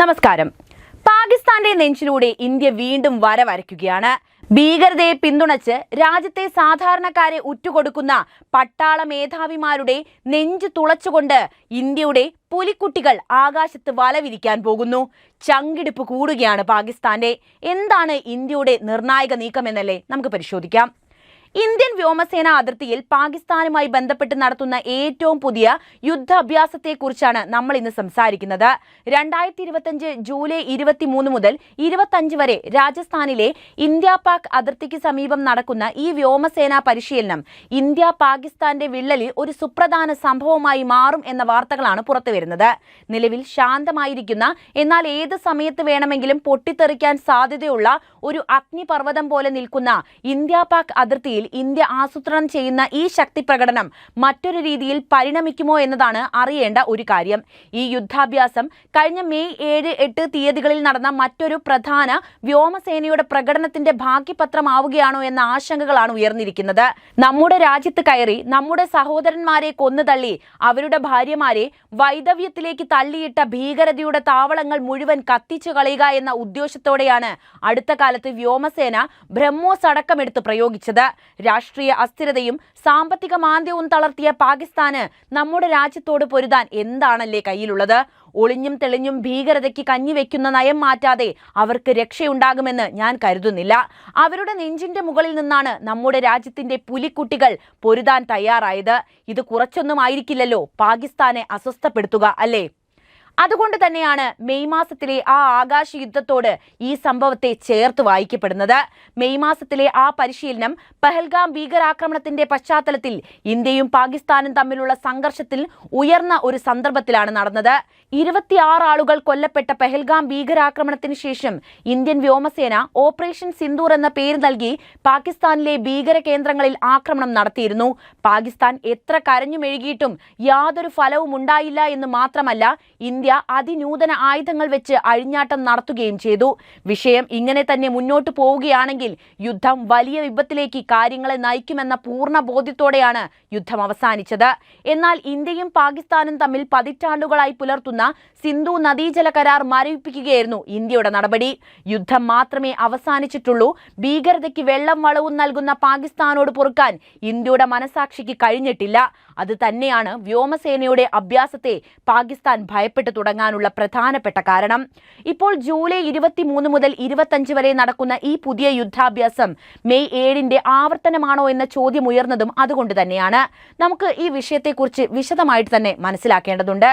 നമസ്കാരം. പാകിസ്ഥാന്റെ നെഞ്ചിലൂടെ ഇന്ത്യ വീണ്ടും വരവരയ്ക്കുകയാണ് ഭീകരതയെ പിന്തുണച്ച് രാജ്യത്തെ സാധാരണക്കാരെ ഉറ്റുകൊടുക്കുന്ന പട്ടാള മേധാവിമാരുടെ നെഞ്ചു തുളച്ചുകൊണ്ട് ഇന്ത്യയുടെ പുലിക്കുട്ടികൾ ആകാശത്ത് വലവിരിക്കാൻ പോകുന്നു. ചങ്കിടിപ്പ് കൂടുകയാണ് പാകിസ്ഥാന്റെ. എന്താണ് ഇന്ത്യയുടെ നിർണായക നീക്കമെന്നല്ലേ നമുക്ക് പരിശോധിക്കാം. ഇന്ത്യൻ വ്യോമസേന അതിർത്തിയിൽ പാകിസ്ഥാനുമായി ബന്ധപ്പെട്ട് നടത്തുന്ന ഏറ്റവും പുതിയ യുദ്ധാഭ്യാസത്തെക്കുറിച്ചാണ് നമ്മൾ ഇന്ന് സംസാരിക്കുന്നത്. രണ്ടായിരത്തി ഇരുപത്തഞ്ച് ജൂലൈ ഇരുപത്തിമൂന്ന് മുതൽ ഇരുപത്തഞ്ച് വരെ രാജസ്ഥാനിലെ ഇന്ത്യ പാക് അതിർത്തിക്ക് സമീപം നടക്കുന്ന ഈ വ്യോമസേനാ പരിശീലനം ഇന്ത്യ പാകിസ്ഥാന്റെ വിള്ളലിൽ ഒരു സുപ്രധാന സംഭവമായി മാറും എന്ന വാർത്തകളാണ് പുറത്തുവരുന്നത്. നിലവിൽ ശാന്തമായിരിക്കുന്ന എന്നാൽ ഏത് സമയത്ത് വേണമെങ്കിലും പൊട്ടിത്തെറിക്കാൻ സാധ്യതയുള്ള ഒരു അഗ്നിപർവതം പോലെ നിൽക്കുന്ന ഇന്ത്യ പാക് അതിർത്തിയിൽ ഇന്ത്യ ആസൂത്രണം ചെയ്യുന്ന ഈ ശക്തി പ്രകടനം മറ്റൊരു രീതിയിൽ പരിണമിക്കുമോ എന്നതാണ് അറിയേണ്ട ഒരു കാര്യം. ഈ യുദ്ധാഭ്യാസം കഴിഞ്ഞ മെയ് ഏഴ് എട്ട് തീയതികളിൽ നടന്ന മറ്റൊരു പ്രധാന വ്യോമസേനയുടെ പ്രകടനത്തിന്റെ ഭാഗ്യപത്രമാവുകയാണോ എന്ന ആശങ്കകളാണ് ഉയർന്നിരിക്കുന്നത്. നമ്മുടെ രാജ്യത്ത് കയറി നമ്മുടെ സഹോദരന്മാരെ കൊന്നുതള്ളി അവരുടെ ഭാര്യമാരെ വൈദവ്യത്തിലേക്ക് തള്ളിയിട്ട ഭീകരതയുടെ താവളങ്ങൾ മുഴുവൻ കത്തിച്ചു കളയുക എന്ന ഉദ്ദേശത്തോടെയാണ് അടുത്ത കാലത്ത് വ്യോമസേന ബ്രഹ്മോസ് അടക്കമെടുത്ത് പ്രയോഗിച്ചത്. രാഷ്ട്രീയ അസ്ഥിരതയും സാമ്പത്തിക മാന്ദ്യവും തളർത്തിയ പാകിസ്ഥാന് നമ്മുടെ രാജ്യത്തോട് പൊരുതാൻ എന്താണല്ലേ കയ്യിലുള്ളത്? ഒളിഞ്ഞും തെളിഞ്ഞും ഭീകരതയ്ക്ക് കഞ്ഞിവെക്കുന്ന നയം മാറ്റാതെ അവർക്ക് രക്ഷയുണ്ടാകുമെന്ന് ഞാൻ കരുതുന്നില്ല. അവരുടെ നെഞ്ചിന്റെ മുകളിൽ നിന്നാണ് നമ്മുടെ രാജ്യത്തിന്റെ പുലിക്കുട്ടികൾ പൊരുതാൻ തയ്യാറായത്. ഇത് കുറച്ചൊന്നും ആയിരിക്കില്ലല്ലോ. പാകിസ്ഥാനെ അസ്വസ്ഥപ്പെടുത്തുക അല്ലേ? അതുകൊണ്ട് തന്നെയാണ് മെയ് മാസത്തിലെ ആ ആകാശ യുദ്ധത്തോട് ഈ സംഭവത്തെ ചേർത്ത് വായിക്കപ്പെടുന്നത്. മെയ് മാസത്തിലെ ആ പരിശീലനം പഹൽഗാം ഭീകരാക്രമണത്തിന്റെ പശ്ചാത്തലത്തിൽ ഇന്ത്യയും പാകിസ്ഥാനും തമ്മിലുള്ള സംഘർഷത്തിൽ ഉയർന്ന ഒരു സന്ദർഭത്തിലാണ് നടന്നത്. ഇരുപത്തിയാറ് ആളുകൾ കൊല്ലപ്പെട്ട പെഹൽഗാം ഭീകരാക്രമണത്തിന് ശേഷം ഇന്ത്യൻ വ്യോമസേന ഓപ്പറേഷൻ സിന്ദൂർ എന്ന പേര് നൽകി പാകിസ്ഥാനിലെ ഭീകര കേന്ദ്രങ്ങളിൽ ആക്രമണം നടത്തിയിരുന്നു. പാകിസ്ഥാൻ എത്ര കരഞ്ഞു മെഴുകിയിട്ടും യാതൊരു ഫലവും ഉണ്ടായില്ല എന്ന് മാത്രമല്ല ഇന്ത്യ അതിനൂതന ആയുധങ്ങൾ വെച്ച് അഴിഞ്ഞാട്ടം നടത്തുകയും ചെയ്തു. വിഷയം ഇങ്ങനെ തന്നെ മുന്നോട്ട് പോവുകയാണെങ്കിൽ യുദ്ധം വലിയ വിപത്തിലേക്ക് കാര്യങ്ങളെ നയിക്കുമെന്ന പൂർണ ബോധ്യത്തോടെയാണ് യുദ്ധം അവസാനിച്ചത്. എന്നാൽ ഇന്ത്യയും പാകിസ്ഥാനും തമ്മിൽ പതിറ്റാണ്ടുകളായി പുലർത്തുന്ന സിന്ധു നദീജല കരാർ മരവിപ്പിക്കുകയായിരുന്നു ഇന്ത്യയുടെ നടപടി. യുദ്ധം മാത്രമേ അവസാനിച്ചിട്ടുള്ളൂ. ഭീകരതയ്ക്ക് വെള്ളം വളവും നൽകുന്ന പാകിസ്ഥാനോട് പൊറുക്കാൻ ഇന്ത്യയുടെ മനസാക്ഷിക്ക് കഴിഞ്ഞിട്ടില്ല. അത് തന്നെയാണ് വ്യോമസേനയുടെ അഭ്യാസത്തെ പാകിസ്ഥാൻ ഭയപ്പെട്ടു തുടങ്ങാനുള്ള പ്രധാനപ്പെട്ട കാരണം. ഇപ്പോൾ ജൂലൈ ഇരുപത്തിമൂന്ന് മുതൽ ഇരുപത്തഞ്ച് വരെ നടക്കുന്ന ഈ പുതിയ യുദ്ധാഭ്യാസം മെയ് ഏഴിന്റെ ആവർത്തനമാണോ എന്ന ചോദ്യം ഉയർന്നതും അതുകൊണ്ട് തന്നെയാണ്. നമുക്ക് ഈ വിഷയത്തെക്കുറിച്ച് വിശദമായിട്ട് തന്നെ മനസ്സിലാക്കേണ്ടതുണ്ട്.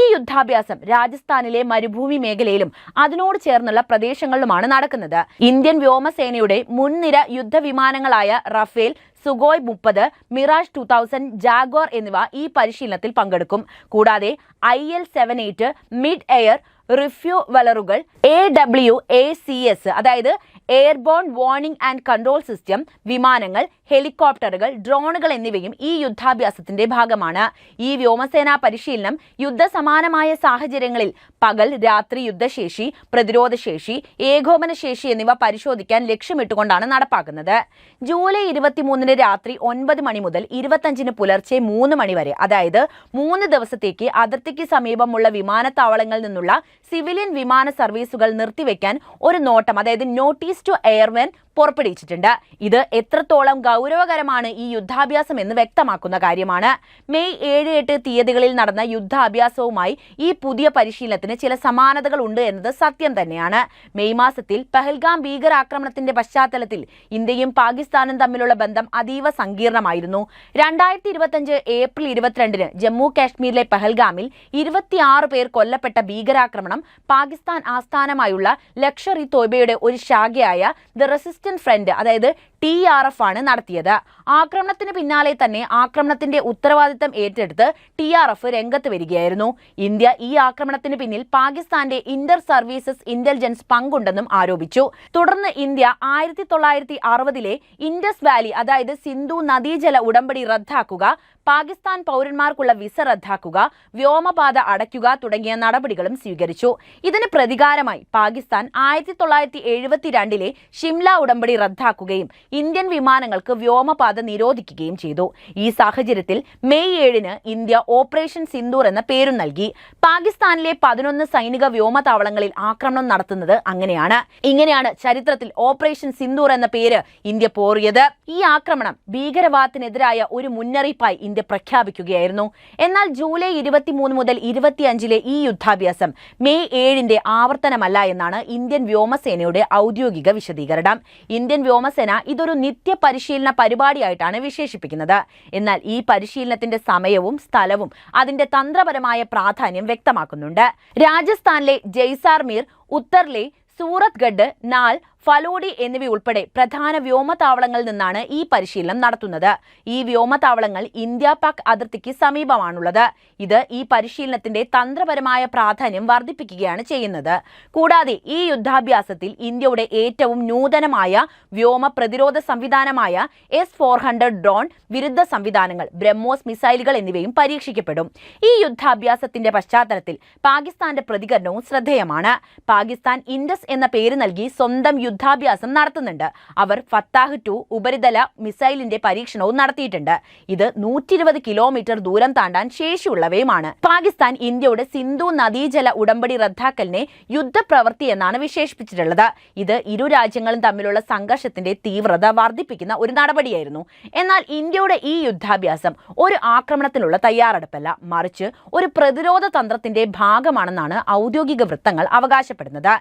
ഈ യുദ്ധാഭ്യാസം രാജസ്ഥാനിലെ മരുഭൂമി മേഖലയിലും അതിനോട് ചേർന്നുള്ള പ്രദേശങ്ങളിലുമാണ് നടക്കുന്നത്. ഇന്ത്യൻ വ്യോമസേനയുടെ മുൻനിര യുദ്ധവിമാനങ്ങളായ റഫേൽ സുഗോയ് മുപ്പത് മിറാഷ് ടു തൗസൻഡ് ജാഗോർ എന്നിവ ഈ പരിശീലനത്തിൽ പങ്കെടുക്കും. കൂടാതെ I L seven eight mid air റിഫ്യൂ വലറുകൾ A W A C S അതായത് airborne warning and control system വിമാനങ്ങൾ ഹെലികോപ്റ്ററുകൾ ഡ്രോണുകൾ എന്നിവയും ഈ യുദ്ധാഭ്യാസത്തിന്റെ ഭാഗമാണ്. ഈ വ്യോമസേനാ പരിശീലനം യുദ്ധസമാനമായ സാഹചര്യങ്ങളിൽ പകൽ രാത്രി യുദ്ധശേഷി പ്രതിരോധശേഷി ഏകോപനശേഷി എന്നിവ പരിശോധിക്കാൻ ലക്ഷ്യമിട്ടുകൊണ്ടാണ് നടപ്പാക്കുന്നത്. ജൂലൈ ഇരുപത്തിമൂന്നിന് രാത്രി ഒൻപത് മണി മുതൽ ഇരുപത്തഞ്ചിന് പുലർച്ചെ മൂന്ന് മണി വരെ അതായത് മൂന്ന് ദിവസത്തേക്ക് അതിർത്തിക്ക് സമീപമുള്ള വിമാനത്താവളങ്ങളിൽ നിന്നുള്ള സിവിലിയൻ വിമാന സർവീസുകൾ നിർത്തിവെക്കാൻ ഒരു നോട്ടം അതായത് നോട്ടീസ് ടു എയർമെൻ പുറപ്പെടുവിച്ചിട്ടുണ്ട്. ഇത് എത്രത്തോളം ഗൗരവകരമാണ് ഈ യുദ്ധാഭ്യാസം എന്ന് വ്യക്തമാക്കുന്ന കാര്യമാണ്. മെയ് ഏഴ് എട്ട് തീയതികളിൽ നടന്ന യുദ്ധാഭ്യാസവുമായി ഈ പുതിയ പരിശീലനത്തിന് ചില സമാനതകൾ ഉണ്ട് എന്നത് സത്യം തന്നെയാണ്. മെയ് മാസത്തിൽ പെഹൽഗാം ഭീകരാക്രമണത്തിന്റെ പശ്ചാത്തലത്തിൽ ഇന്ത്യയും പാകിസ്ഥാനും തമ്മിലുള്ള ബന്ധം അതീവ സങ്കീർണമായിരുന്നു. രണ്ടായിരത്തി ഇരുപത്തഞ്ച് ഏപ്രിൽ ഇരുപത്തിരണ്ടിന് ജമ്മു കാശ്മീരിലെ പെഹൽഗാമിൽ ഇരുപത്തിയാറ് പേർ കൊല്ലപ്പെട്ട ഭീകരാക്രമണം പാകിസ്ഥാൻ ആസ്ഥാനമായുള്ള ലക്ഷർ ഇ തോയ്ബയുടെ ഒരു ശാഖയായ ദ റെസിസ്റ്റന്റ് ഫ്രണ്ട് അതായത് ടി ആർ എഫ് ആണ് നടത്തിയത്. ആക്രമണത്തിന് പിന്നാലെ തന്നെ ആക്രമണത്തിന്റെ ഉത്തരവാദിത്തം ഏറ്റെടുത്ത് ടി ആർ എഫ് രംഗത്ത് വരികയായിരുന്നു. ഇന്ത്യ ഈ ആക്രമണത്തിന് പിന്നിൽ പാകിസ്ഥാന്റെ ഇന്റർ സർവീസസ് ഇന്റലിജൻസ് പങ്കുണ്ടെന്നും ആരോപിച്ചു. തുടർന്ന് ഇന്ത്യ ആയിരത്തി തൊള്ളായിരത്തി അറുപതിലെ ഇൻഡസ് വാലി അതായത് സിന്ധു നദീജല ഉടമ്പടി റദ്ദാക്കുക പാകിസ്ഥാൻ പൗരന്മാർക്കുള്ള വിസ റദ്ദാക്കുക വ്യോമപാത അടയ്ക്കുക തുടങ്ങിയ നടപടികളും സ്വീകരിച്ചു. ഇതിന് പ്രതികാരമായി പാകിസ്ഥാൻ ആയിരത്തി തൊള്ളായിരത്തി എഴുപത്തിരണ്ടിലെ ഷിംല ഉടമ്പടി റദ്ദാക്കുകയും ഇന്ത്യൻ വിമാനങ്ങൾക്ക് വ്യോമപാത നിരോധിക്കുകയും ചെയ്തു. ഈ സാഹചര്യത്തിൽ മെയ് ഏഴിന് ഇന്ത്യ ഓപ്പറേഷൻ സിന്ദൂർ എന്ന പേരും നൽകി. പാകിസ്ഥാനിലെ പതിനൊന്ന് സൈനിക വ്യോമതാവളങ്ങളിൽ ആക്രമണം നടത്തുന്നത് അങ്ങനെയാണ്. ഇങ്ങനെയാണ് ചരിത്രത്തിൽ ഓപ്പറേഷൻ സിന്ദൂർ എന്ന പേര് ഇന്ത്യ പോറിയത്. ഈ ആക്രമണം ഭീകരവാദത്തിനെതിരായ ഒരു മുന്നറിയിപ്പായി ഇന്ത്യ പ്രഖ്യാപിക്കുകയായിരുന്നു. എന്നാൽ ജൂലൈ ഇരുപത്തിമൂന്ന് മുതൽ ഇരുപത്തിയഞ്ചിലെ ഈ യുദ്ധാഭ്യാസം മെയ് ഏഴിന്റെ ആവർത്തനമല്ല എന്നാണ് ഇന്ത്യൻ വ്യോമസേനയുടെ ഔദ്യോഗിക വിശദീകരണം. ഇന്ത്യൻ വ്യോമസേന ഇതൊരു നിത്യ പരിശീലന പരിപാടിയായിട്ടാണ് വിശേഷിപ്പിക്കുന്നത്. എന്നാൽ ഈ പരിശീലനത്തിന്റെ സമയവും സ്ഥലവും അതിന്റെ തന്ത്രപരമായ പ്രാധാന്യം വ്യക്തമാക്കുന്നുണ്ട്. രാജസ്ഥാനിലെ ജയ്സാർമീർ ഉത്തർലെ സൂറത്ഗഡ് നാൾ ഫലോഡി എന്നിവയുൾപ്പെടെ പ്രധാന വ്യോമതാവളങ്ങളിൽ നിന്നാണ് ഈ പരിശീലനം നടത്തുന്നത്. ഈ വ്യോമതാവളങ്ങൾ ഇന്ത്യ പാക് അതിർത്തിക്ക് സമീപമാണുള്ളത്. ഇത് ഈ പരിശീലനത്തിന്റെ തന്ത്രപരമായ പ്രാധാന്യം വർദ്ധിപ്പിക്കുകയാണ് ചെയ്യുന്നത്. കൂടാതെ ഈ യുദ്ധാഭ്യാസത്തിൽ ഇന്ത്യയുടെ ഏറ്റവും നൂതനമായ വ്യോമ പ്രതിരോധ സംവിധാനമായ എസ് ഫോർ ഹൺഡ്രഡ് ഡ്രോൺ വിരുദ്ധ സംവിധാനങ്ങൾ ബ്രഹ്മോസ് മിസൈലുകൾ എന്നിവയും പരീക്ഷിക്കപ്പെടും. ഈ യുദ്ധാഭ്യാസത്തിന്റെ പശ്ചാത്തലത്തിൽ പാകിസ്ഥാന്റെ പ്രതികരണവും ശ്രദ്ധേയമാണ്. പാകിസ്ഥാൻ ഇൻഡസ് എന്ന പേര് നൽകി സ്വന്തം യുദ്ധാഭ്യാസം നടത്തുന്നുണ്ട്. അവർ ഫത്താഹ് ടു ഉപരിതല മിസൈലിന്റെ പരീക്ഷണവും നടത്തിയിട്ടുണ്ട്. ഇത് നൂറ്റി ഇരുപത് കിലോമീറ്റർ ദൂരം താണ്ടാൻ ശേഷിയുള്ളവയുമാണ്. പാകിസ്ഥാൻ ഇന്ത്യയുടെ സിന്ധു നദീജല ഉടമ്പടി റദ്ദാക്കലിനെ യുദ്ധപ്രവൃത്തി എന്നാണ് വിശേഷിപ്പിച്ചിട്ടുള്ളത്. ഇത് ഇരു രാജ്യങ്ങളും തമ്മിലുള്ള സംഘർഷത്തിന്റെ തീവ്രത വർദ്ധിപ്പിക്കുന്ന ഒരു നടപടിയായിരുന്നു. എന്നാൽ ഇന്ത്യയുടെ ഈ യുദ്ധാഭ്യാസം ഒരു ആക്രമണത്തിനുള്ള തയ്യാറെടുപ്പല്ല. മറിച്ച് ഒരു പ്രതിരോധ തന്ത്രത്തിന്റെ ഭാഗമാണെന്നാണ് ഔദ്യോഗിക വൃത്തങ്ങൾ അവകാശപ്പെടുന്നത്.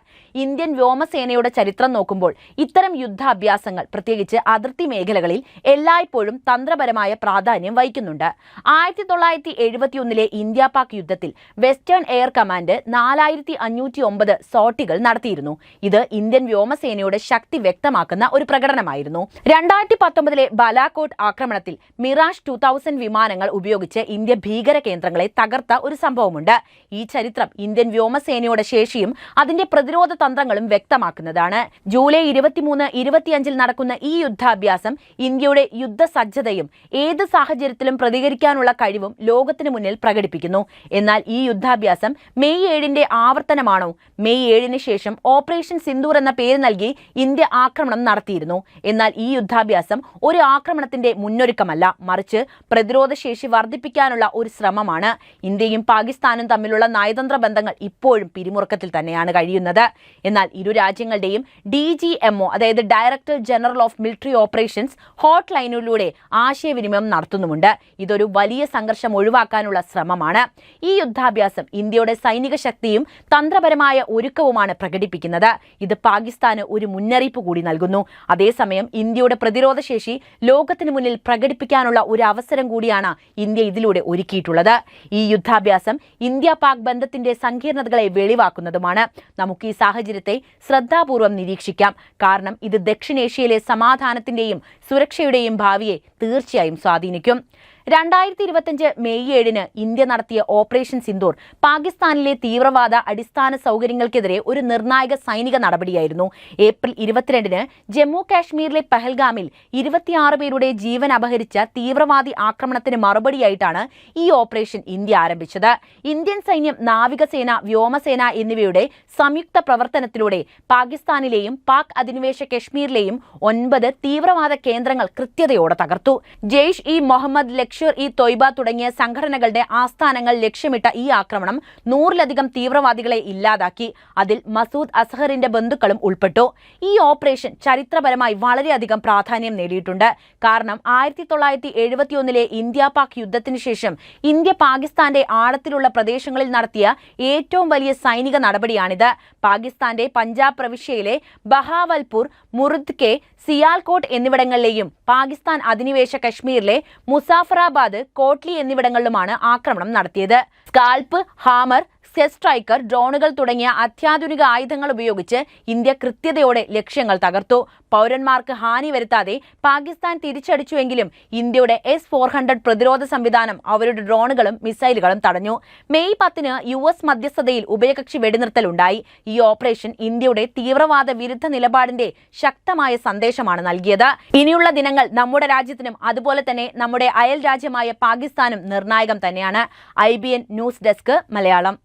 ഇന്ത്യൻ വ്യോമസേനയുടെ ചരിത്രം നോക്കുമ്പോൾ ഇത്തരം യുദ്ധാഭ്യാസങ്ങൾ പ്രത്യേകിച്ച് അതിർത്തി മേഖലകളിൽ എല്ലായ്പ്പോഴും തന്ത്രപരമായ പ്രാധാന്യം വഹിക്കുന്നുണ്ട്. ആയിരത്തി തൊള്ളായിരത്തി എഴുപത്തിയൊന്നിലെ ഇന്ത്യ പാക് യുദ്ധത്തിൽ വെസ്റ്റേൺ എയർ കമാൻഡ് നാലായിരത്തി അഞ്ഞൂറ്റി ഒമ്പത് സോട്ടികൾ നടത്തിയിരുന്നു. ഇത് ഇന്ത്യൻ വ്യോമസേനയുടെ ശക്തി വ്യക്തമാക്കുന്ന ഒരു പ്രകടനമായിരുന്നു. രണ്ടായിരത്തി പത്തൊമ്പതിലെ ബാലാകോട്ട് ആക്രമണത്തിൽ മിറാഷ് ടു തൗസൻഡ് വിമാനങ്ങൾ ഉപയോഗിച്ച് ഇന്ത്യ ഭീകര കേന്ദ്രങ്ങളെ തകർത്ത ഒരു സംഭവമുണ്ട്. ഈ ചരിത്രം ഇന്ത്യൻ വ്യോമസേനയുടെ ശേഷിയും അതിന്റെ പ്രതിരോധ തന്ത്രങ്ങളും വ്യക്തമാക്കുന്നതാണ്. ജൂലൈ ഇരുപത്തിമൂന്ന് ഇരുപത്തിയഞ്ചിൽ നടക്കുന്ന ഈ യുദ്ധാഭ്യാസം ഇന്ത്യയുടെ യുദ്ധസജ്ജതയും ഏത് സാഹചര്യത്തിലും പ്രതികരിക്കാനുള്ള കഴിവും ലോകത്തിന് മുന്നിൽ പ്രകടിപ്പിക്കുന്നു. എന്നാൽ ഈ യുദ്ധാഭ്യാസം മെയ് ഏഴിന്റെ ആവർത്തനമാണോ? മെയ് ഏഴിന് ശേഷം ഓപ്പറേഷൻ സിന്ദൂർ എന്ന പേര് നൽകി ഇന്ത്യ ആക്രമണം നടത്തിയിരുന്നു. എന്നാൽ ഈ യുദ്ധാഭ്യാസം ഒരു ആക്രമണത്തിന്റെ മുന്നൊരുക്കമല്ല മറിച്ച് പ്രതിരോധ ശേഷി വർദ്ധിപ്പിക്കാനുള്ള ഒരു ശ്രമമാണ്. ഇന്ത്യയും പാകിസ്ഥാനും തമ്മിലുള്ള നയതന്ത്ര ബന്ധങ്ങൾ ഇപ്പോഴും പിരിമുറുക്കത്തിൽ തന്നെയാണ് കഴിയുന്നത്. എന്നാൽ ഇരു രാജ്യങ്ങളുടെയും ഡി ജി എംഒ അതായത് director general of military operations hot ലൈനിലൂടെ ആശയവിനിമയം നടത്തുന്നുമുണ്ട്. ഇതൊരു വലിയ സംഘർഷം ഒഴിവാക്കാനുള്ള ശ്രമമാണ്. ഈ യുദ്ധാഭ്യാസം ഇന്ത്യയുടെ സൈനിക ശക്തിയും തന്ത്രപരമായ ഒരുക്കവുമാണ് പ്രകടിപ്പിക്കുന്നത്. ഇത് പാകിസ്ഥാന് ഒരു മുന്നറിയിപ്പ് കൂടി നൽകുന്നു. അതേസമയം ഇന്ത്യയുടെ പ്രതിരോധ ശേഷി ലോകത്തിന് മുന്നിൽ പ്രകടിപ്പിക്കാനുള്ള ഒരു അവസരം കൂടിയാണ് ഇന്ത്യ ഇതിലൂടെ ഒരുക്കിയിട്ടുള്ളത്. ഈ യുദ്ധാഭ്യാസം ഇന്ത്യ പാക് ബന്ധത്തിന്റെ സങ്കീർണതകളെ വെളിവാക്കുന്നതുമാണ്. നമുക്ക് ഈ സാഹചര്യത്തെ ശ്രദ്ധാപൂർവം നിരീക്ഷിക്കാം. കാരണം ഇത് ദക്ഷിണേഷ്യയിലെ സമാധാനത്തിന്റെയും സുരക്ഷയുടെയും ഭാവിയെ തീർച്ചയായും സ്വാധീനിക്കും. രണ്ടായിരത്തി ഇരുപത്തിയഞ്ച് മെയ് ഏഴിന് ഇന്ത്യ നടത്തിയ ഓപ്പറേഷൻ സിന്ദൂർ പാകിസ്ഥാനിലെ തീവ്രവാദ അടിസ്ഥാന സൗകര്യങ്ങൾക്കെതിരെ ഒരു നിർണായക സൈനിക നടപടിയായിരുന്നു. ഏപ്രിൽ ഇരുപത്തിരണ്ടിന് ജമ്മു കാശ്മീരിലെ പഹൽഗാമിൽ ഇരുപത്തിയാറ് പേരുടെ ജീവൻ അപഹരിച്ച തീവ്രവാദി ആക്രമണത്തിന് മറുപടിയായിട്ടാണ് ഈ ഓപ്പറേഷൻ ഇന്ത്യ ആരംഭിച്ചത്. ഇന്ത്യൻ സൈന്യം നാവികസേന വ്യോമസേന എന്നിവയുടെ സംയുക്ത പ്രവർത്തനത്തിലൂടെ പാകിസ്ഥാനിലെയും പാക് അധിനിവേശ കശ്മീരിലെയും ഒൻപത് തീവ്രവാദ കേന്ദ്രങ്ങൾ കൃത്യതയോടെ തകർത്തു. ജെയ്ഷ് ഇ മുഹമ്മദ് ലക്ഷർ ഇ തൊയ്ബ തുടങ്ങിയ സംഘടനകളുടെ ആസ്ഥാനങ്ങൾ ലക്ഷ്യമിട്ട ഈ ആക്രമണം നൂറിലധികം തീവ്രവാദികളെ ഇല്ലാതാക്കി. അതിൽ മസൂദ് അസഹറിന്റെ ബന്ധുക്കളും ഉൾപ്പെട്ടു. ഈ ഓപ്പറേഷൻ ചരിത്രപരമായി വളരെയധികം പ്രാധാന്യം നേടിയിട്ടുണ്ട്. കാരണം ആയിരത്തി തൊള്ളായിരത്തി എഴുപത്തിയൊന്നിലെ ഇന്ത്യ പാക് യുദ്ധത്തിന് ശേഷം ഇന്ത്യ പാകിസ്ഥാന്റെ ആഴത്തിലുള്ള പ്രദേശങ്ങളിൽ നടത്തിയ ഏറ്റവും വലിയ സൈനിക നടപടിയാണിത്. പാകിസ്ഥാന്റെ പഞ്ചാബ് പ്രവിശ്യയിലെ ബഹാവൽപൂർ മുറുദ് കെ സിയാൽകോട്ട് എന്നിവിടങ്ങളിലെയും പാകിസ്ഥാൻ അധിനിവേശ കശ്മീരിലെ മുസാഫറാബാദ് കോട്ട്ലി എന്നിവിടങ്ങളിലുമാണ് ആക്രമണം നടത്തിയത്. സ്കാൽപ്പ് ഹാമർ സെസ് സ്ട്രൈക്കർ ഡ്രോണുകൾ തുടങ്ങിയ അത്യാധുനിക ആയുധങ്ങൾ ഉപയോഗിച്ച് ഇന്ത്യ കൃത്യതയോടെ ലക്ഷ്യങ്ങൾ തകർത്തു. പൗരന്മാർക്ക് ഹാനി വരുത്താതെ പാകിസ്ഥാൻ തിരിച്ചടിച്ചുവെങ്കിലും ഇന്ത്യയുടെ എസ് ഫോർ ഹൺഡ്രഡ് പ്രതിരോധ സംവിധാനം അവരുടെ ഡ്രോണുകളും മിസൈലുകളും തടഞ്ഞു. മെയ് പത്തിന് യു എസ് മധ്യസ്ഥതയിൽ ഉഭയകക്ഷി വെടിനിർത്തലുണ്ടായി ഈ ഓപ്പറേഷൻ ഇന്ത്യയുടെ തീവ്രവാദ വിരുദ്ധ നിലപാടിന്റെ ശക്തമായ സന്ദേശമാണ് നൽകിയത്. ഇനിയുള്ള ദിനങ്ങൾ നമ്മുടെ രാജ്യത്തിനും അതുപോലെ തന്നെ നമ്മുടെ അയൽ രാജ്യമായ പാകിസ്ഥാനും നിർണായകം തന്നെയാണ്. I news desk Malayalam